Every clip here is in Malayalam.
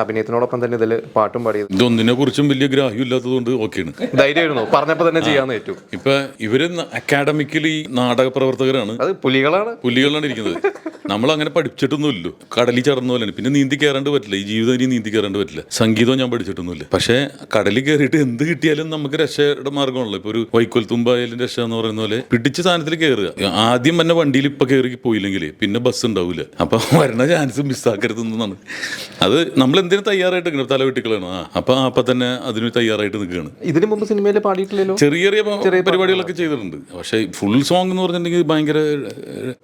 അഭിനയത്തിനോടൊപ്പം തന്നെ ഇതിൽ പാട്ടും പാടിയത്. ഇതൊന്നിനെ കുറിച്ചും വലിയ ഗ്രാഹ്യം ഇല്ലാത്തതുകൊണ്ട് ഓക്കെയാണ്. ധൈര്യമായിരുന്നു. പറഞ്ഞപ്പോൾ തന്നെ ചെയ്യാന്ന് ഏറ്റു ഇപ്പൊ ഇവർ അക്കാഡമിക്കലി നാടക പ്രവർത്തകരാണ്. അത് പുലികളാണ്. പുലികളാണ് ഇരിക്കുന്നത്. നമ്മൾ അങ്ങനെ പഠിച്ചിട്ടൊന്നുമില്ലല്ലോ കടലിൽ ചേർന്ന പോലെയാണ്. പിന്നെ നീന്തി കയറാണ്ട് പറ്റില്ല. ഈ ജീവിതം ഇനി നീന്തി കയറാണ്ട് പറ്റില്ല. സംഗീതവും ഞാൻ പഠിച്ചിട്ടൊന്നുമില്ല. പക്ഷേ കടലിൽ കയറിയിട്ട് എന്ത് കിട്ടിയാലും നമുക്ക് രക്ഷയുടെ മാർഗമാണല്ലോ ഇപ്പൊ ഒരു വൈക്കോൽ തുമ്പായാലും രക്ഷ എന്ന് പറയുന്ന പോലെ പിടിച്ച സാധനത്തിൽ കയറുക ആദ്യം തന്നെ വണ്ടിയിൽ ഇപ്പൊ കയറി പോയില്ലെങ്കിൽ പിന്നെ ബസ് ഉണ്ടാവില്ല അപ്പൊ വരണ ചാൻസ് മിസ്സാക്കരുത് എന്നാണ് അത് നമ്മൾ എന്തിനു തയ്യാറായിട്ട് നിൽക്കണം. തല വെട്ടിക്കളാണ് ആ അപ്പൊ അപ്പൊ തന്നെ അതിന് തയ്യാറായിട്ട് നിൽക്കുകയാണ്. ഇതിനു മുമ്പ് സിനിമയിൽ പാടിയിട്ടില്ലല്ലോ? ചെറിയ ചെറിയ പരിപാടികളൊക്കെ ചെയ്തിട്ടുണ്ട്. പക്ഷേ ഫുൾ സോങ് എന്ന് പറഞ്ഞിട്ടുണ്ടെങ്കിൽ ഭയങ്കര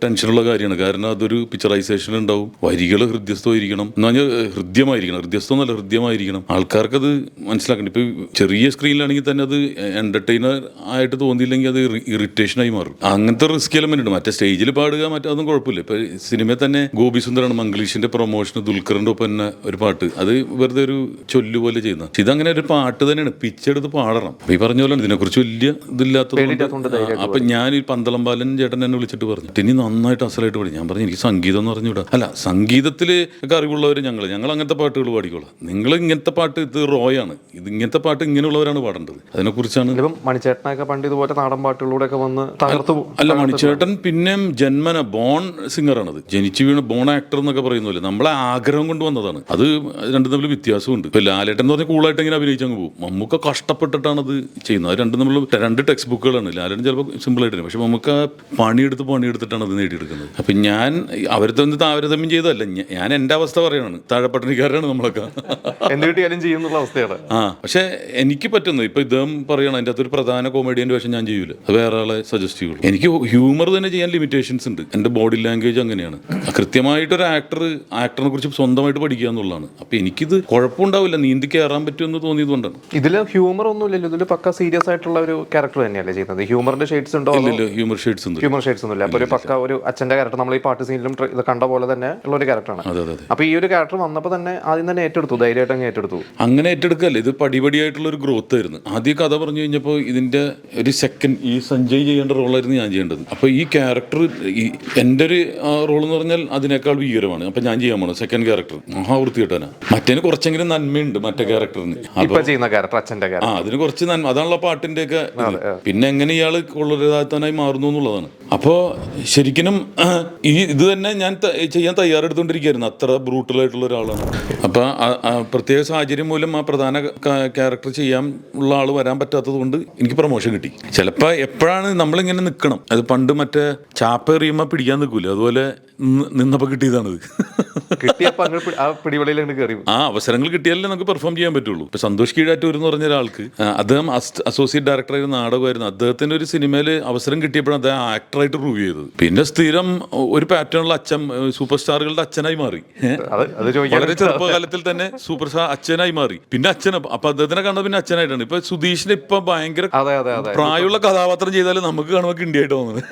ടെൻഷനുള്ള കാര്യമാണ്. കാരണം അതൊരു പിക്ചറൈസേഷൻ ഉണ്ടാവും. വരികൾ ഹൃദ്യസ്ഥമായിരിക്കണം. എന്ന് പറഞ്ഞാൽ ഹൃദ്യമായിരിക്കണം. ഹൃദ്യസ്ഥം എന്നല്ല ഹൃദ്യമായിരിക്കണം. ആൾക്കാർക്കത് അത് മനസ്സിലാക്കണം ഇപ്പൊ ചെറിയ സ്ക്രീനിലാണെങ്കിൽ തന്നെ അത് എന്റർടൈനർ ആയിട്ട് തോന്നിയില്ലെങ്കിൽ അത് ഇറിറ്റേഷനായി മാറും. അങ്ങനത്തെ റിസ്ക് എലമെന്റ് ഉണ്ട്. മറ്റേ സ്റ്റേജിൽ പാടുക മറ്റേ അതൊന്നും കുഴപ്പമില്ല. ഇപ്പൊ സിനിമയിൽ തന്നെ ഗോപി സുന്ദറാണ് മംഗ്ലീഷിന്റെ പ്രൊമോഷൻ ദുൽഖറിന്റെ ഒപ്പം തന്നെ ഒരു പാട്ട്. അത് വെറുതെ ഒരു ചൊല്ലു പോലെ ചെയ്യുന്ന. പക്ഷെ ഇതങ്ങനെ ഒരു പാട്ട് തന്നെയാണ്. പിച്ചെടുത്ത് പാടണം. അപ്പൊ ഈ പറഞ്ഞ പോലെ ഇതിനെക്കുറിച്ച് വലിയ ഇതില്ലാത്തത് അപ്പൊ ഞാൻ ഈ പന്തളം ബാലൻ ചേട്ടൻ എന്നെ വിളിച്ചിട്ട് പറഞ്ഞു. ഇനി നന്നായിട്ട് അസലായിട്ട് പഠിക്കും. ഞാൻ പറഞ്ഞു എനിക്ക് സംഗീതം എന്ന് പറഞ്ഞുകൂടാ അല്ല സംഗീതത്തിൽ ഒക്കെ അറിവുള്ളവർ ഞങ്ങൾ ഞങ്ങൾ അങ്ങനത്തെ പാട്ടുകൾ പാടിക്കോളാം. നിങ്ങൾ ഇങ്ങനത്തെ പാട്ട് ഇത് റോയാണ്. ഇത് ഇങ്ങനത്തെ പാട്ട് ഇങ്ങനെയുള്ളവരാണ് പാടേണ്ടത്. അതിനെക്കുറിച്ചാണ് ഇപ്പം മണിച്ചേട്ടനൊക്കെ പണ്ട് ഇതുപോലെ നാടൻ പാട്ടുകളിലൂടെ ഒക്കെ വന്ന് തകർത്തു അല്ല മണിച്ചേട്ടൻ പിന്നെ ജന്മന ബോൺ സിംഗറാണത് ജനിച്ചു വീണ ബോൺ ആക്ടർ എന്നൊക്കെ പറയുന്നില്ല നമ്മളെ ആഗ്രഹം കൊണ്ട് വന്നതാണ്. അത് രണ്ടും തമ്മിൽ വ്യത്യാസമുണ്ട്. ഇപ്പൊ ലാലേട്ടൻ എന്ന് പറഞ്ഞാൽ കൂളായിട്ട് ഇങ്ങനെ അഭിനയിച്ചു അങ്ങ് പോകും. മമ്മൂക്ക കഷ്ടപ്പെട്ടിട്ടാണ് അത് ചെയ്യുന്നത്. അത് രണ്ടും തമ്മിൽ രണ്ട് ടെക്സ്റ്റ് ബുക്കുകളാണ് ലാലേട്ടൻ ചിലപ്പോൾ സിമ്പിൾ ആയിട്ട് പക്ഷെ മമ്മൂക്ക പണിയെടുത്ത് പണിയെടുത്തിട്ടാണ് അത് നേടിയെടുക്കുന്നത്. അപ്പൊ ഞാൻ ഒന്ന് താരതമ്യം ചെയ്തതല്ല. ഞാൻ എന്റെ അവസ്ഥ പറയാണ് താഴെപ്പട്ടണിക്കാരാണ് നമ്മളൊക്കെ. എന്ത് കിട്ടിയാലും ചെയ്യും അവസ്ഥയാണ്. ആ പക്ഷെ എനിക്ക് പറ്റുന്നു. ഇപ്പൊ ഇദ്ദേഹം പറയണം അതിന്റെ അകത്തൊരു പ്രധാന കോമഡിയന്റെ വേഷം ഞാൻ ചെയ്യൂല. അത് വേറെ ആളെ സജസ്റ്റ് ചെയ്യുള്ളൂ. എനിക്ക് ഹ്യൂമർ തന്നെ ചെയ്യാൻ ലിമിറ്റേഷൻസ് ഉണ്ട്. എന്റെ ബോഡി ലാംഗ്വേജ് അങ്ങനെയാണ്. കൃത്യമായിട്ടൊരു ആക്ടർ ആക്ടറിനെ കുറിച്ച് സ്വന്തമായിട്ട് പഠിക്കുക എന്നുള്ളതാണ്. അപ്പൊ എനിക്കിത് കുഴപ്പമുണ്ടാവില്ല. നീന്തി കയറാൻ പറ്റുമെന്ന് തോന്നിയതുകൊണ്ടാണ് ഇതിൽ ഹ്യൂമർ ഒന്നും ഇല്ലല്ലോ ഇതിൽ പക്ക സീരിയസ് ആയിട്ടുള്ള ഒരു ക്യാരക്ടർ തന്നെയല്ലേ ചെയ്യുന്നത്? ഹ്യൂമറിന്റെ ഷെയ്ഡ്സ് ഉണ്ടോ ഹ്യൂമർ ഷെയ്ഡ്സ് ഹ്യൂമർ ഷെയ്ഡ്സ് ഒന്നും ഇല്ല അപ്പൊ ഒരു പക്ക ഒരു അച്ഛന്റെ ക്യാരക്ടർ നമ്മൾ ഈ പാട്ട് സീനിലും ട്ര- ഇത് കണ്ട പോലെ തന്നെ ഉള്ള ഒരു ക്യാരക്ടറാണ് അപ്പൊ ഈ ഒരു ക്യാരക്ടർ വന്നപ്പോൾ തന്നെ ആദ്യം തന്നെ ഏറ്റെടുത്തു ധൈര്യമായിട്ട് അങ്ങ് ഏറ്റെടുത്തു. അങ്ങനെ ഏറ്റെടുക്കല്ലേ? ഇത് പടിപടിയായിട്ടുള്ള ഒരു ഗ്രോത്ത് ആയിരുന്നു. ആദ്യ കഥ പറഞ്ഞു കഴിഞ്ഞപ്പോൾ ഇതിന്റെ ഒരു സെക്കൻഡ് ഈ സഞ്ജയ് ചെയ്യേണ്ട റോളായിരുന്നു ഞാൻ ചെയ്യേണ്ടത്. അപ്പോൾ ഈ ക്യാരക്ടർ ഈ എന്റെ ഒരു റോൾ എന്ന് പറഞ്ഞാൽ അതിനേക്കാൾ ഭീകരമാണ് അപ്പം ഞാൻ ചെയ്യാൻ പോണത് സെക്കൻഡ് ക്യാരക്ടർ മഹാവൃത്തി കിട്ടാനാ മറ്റേന് കുറച്ചെങ്കിലും നന്മയുണ്ട് മറ്റേ ക്യാരക്ടറിന് ചെയ്യുന്ന ക്യാരക്ടർ അച്ഛന്റെ ആ അതിന് കുറച്ച് നന്മ. അതാണല്ലോ പാട്ടിന്റെ ഒക്കെ പിന്നെ എങ്ങനെ ഇയാൾ കൊള്ളരുതാത്തനായി മാറുന്നു എന്നുള്ളതാണ്. അപ്പോ ശരിക്കും ഈ ഇത് തന്നെ ഞാൻ ചെയ്യാൻ തയ്യാറെടുത്തുകൊണ്ടിരിക്കുകയായിരുന്നു അത്ര ബ്രൂട്ടലായിട്ടുള്ള ഒരാളാണ്. അപ്പൊ ആ- ആ പ്രത്യേക സാഹചര്യം മൂലം ആ പ്രധാന ക്യാരക്ടർ ചെയ്യാൻ ഉള്ള ആൾ വരാൻ പറ്റാത്തത് കൊണ്ട് എനിക്ക് പ്രൊമോഷൻ കിട്ടി. ചിലപ്പോൾ എപ്പോഴാണ് നമ്മളിങ്ങനെ നിൽക്കണം അത് പണ്ട് മറ്റേ ചാപ്പ എറിയുമ്പോൾ പിടിക്കാൻ നിൽക്കൂല അതുപോലെ നിന്നപ്പോൾ കിട്ടിയതാണിത്. കിട്ടിയപ്പോ അങ്ങ് ആ പിടിവളിയിൽ അങ്ങ് കയറി ആ അവസരങ്ങൾ കിട്ടിയാലേ നമുക്ക് പെർഫോം ചെയ്യാൻ പറ്റുള്ളൂ. ഇപ്പൊ സന്തോഷ് കീഴാറ്റൂർ എന്ന് പറഞ്ഞ ഒരാൾക്ക് അദ്ദേഹം അസോസിയേറ്റ് ഡയറക്ടർ ആയിരുന്ന നാടകമായിരുന്നു. അദ്ദേഹത്തിന്റെ ഒരു സിനിമയിൽ അവസരം കിട്ടിയപ്പോഴാണ് അദ്ദേഹം ആക്ടറായിട്ട് പ്രൂവ് ചെയ്തത്. പിന്നെ സ്ഥിരം ഒരു പാറ്റേണുള്ള അച്ഛൻ സൂപ്പർ സ്റ്റാറുകളുടെ അച്ഛനായി മാറി. വളരെ ചെറുപ്പകാലത്തിൽ തന്നെ സൂപ്പർ സ്റ്റാർ അച്ഛനായി മാറി. പിന്നെ അച്ഛൻ അപ്പൊ അദ്ദേഹത്തിനെ കണ്ട പിന്നെ അച്ഛനായിട്ടാണ്. ഇപ്പൊ സുധീഷിന് ഇപ്പൊ ഭയങ്കര പ്രായമുള്ള കഥാപാത്രം ചെയ്താലും നമുക്ക് കാണുമ്പോൾ കിണ്ടിയായിട്ട് തോന്നുന്നത്.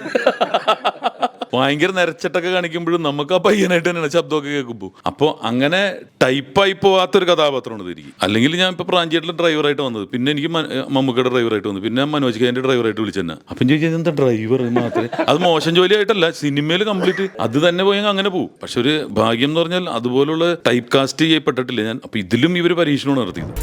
ഭയങ്കര നിരച്ചിട്ടൊക്കെ കാണിക്കുമ്പോഴും നമുക്ക് ആ പയ്യനായിട്ട് തന്നെയാണ് ശബ്ദമൊക്കെ കേൾക്കുമ്പോൾ അപ്പോൾ അങ്ങനെ ടൈപ്പായി പോവാത്തൊരു കഥാപാത്രമാണ് തിരികെ അല്ലെങ്കിൽ ഞാൻ ഇപ്പോൾ പ്രാഞ്ചിയായിട്ടുള്ള ഡ്രൈവറായിട്ട് വന്നത്. പിന്നെ എനിക്ക് മമ്മൂക്കയുടെ ഡ്രൈവറായിട്ട് വന്നു. പിന്നെ മനോജ് കൈന്റെ ഡ്രൈവറായിട്ട് വിളിച്ചെന്നെ. അപ്പം ചോദിച്ചാൽ എന്താ ഡ്രൈവർ മാത്രമേ. അത് മോശം ജോലിയായിട്ടല്ല. സിനിമയിൽ കംപ്ലീറ്റ് അത് തന്നെ പോയെങ്കിൽ അങ്ങനെ പോകും പക്ഷെ ഒരു ഭാഗ്യം എന്ന് പറഞ്ഞാൽ അതുപോലുള്ള ടൈപ്പ് കാസ്റ്റ് ചെയ്യപ്പെട്ടിട്ടില്ല ഞാൻ. അപ്പം ഇതിലും ഇവർ പരീക്ഷണമാണ് നടത്തിയത്.